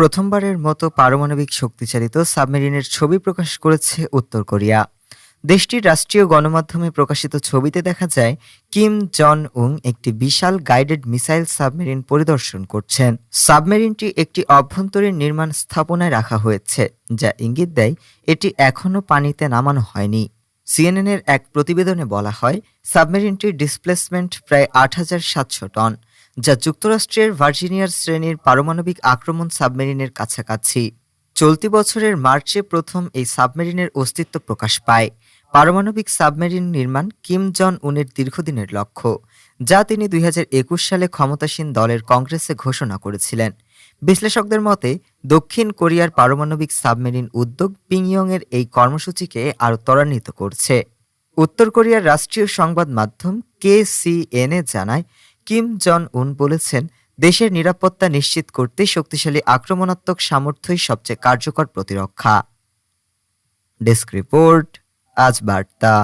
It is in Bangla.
প্রথমবারের মতো পারমাণবিক শক্তিচালিত সাবমেরিনের ছবি প্রকাশ করেছে উত্তর কোরিয়া। দেশটির রাষ্ট্রীয় গণমাধ্যমে প্রকাশিত ছবিতে দেখা যায়, কিম জন উং একটি বিশাল গাইডেড মিসাইল সাবমেরিন পরিদর্শন করছেন। সাবমেরিনটি একটি অভ্যন্তরীণ নির্মাণ স্থাপনায় রাখা হয়েছে, যা ইঙ্গিত দেয় এটি এখনও পানিতে নামানো হয়নি। সিএনএনের এক প্রতিবেদনে বলা হয়, সাবমেরিনটির ডিসপ্লেসমেন্ট প্রায় আট হাজার সাতশো টন। যা যুক্তরাষ্ট্রের ভার্জিনিয়ার শ্রেণির পারমাণবিক আক্রমণ সাবমেরিনের কাছাকাছি। চলতি বছরের মার্চে প্রথম এই সাবমেরিনের অস্তিত্ব প্রকাশ পায়। পারমাণবিক সাবমেরিন নির্মাণ কিম জন উনের দীর্ঘদিনের লক্ষ্য, যা তিনি দুই হাজার একুশ সালে ক্ষমতাসীন দলের কংগ্রেসে ঘোষণা করেছিলেন। বিশ্লেষকদের মতে, দক্ষিণ কোরিয়ার পারমাণবিক সাবমেরিন উদ্যোগ পিংইয়ংয়ের এই কর্মসূচিকে আরও ত্বরান্বিত করছে। উত্তর কোরিয়ার রাষ্ট্রীয় সংবাদ মাধ্যম কেসিএনএ জানায় কিম জন উন বলেছেন, দেশের নিরাপত্তা নিশ্চিত করতে শক্তিশালী আক্রমণাত্মক সামর্থ্যই সবচেয়ে কার্যকর প্রতিরক্ষা। ডেস্ক রিপোর্ট, আজ বার্তা।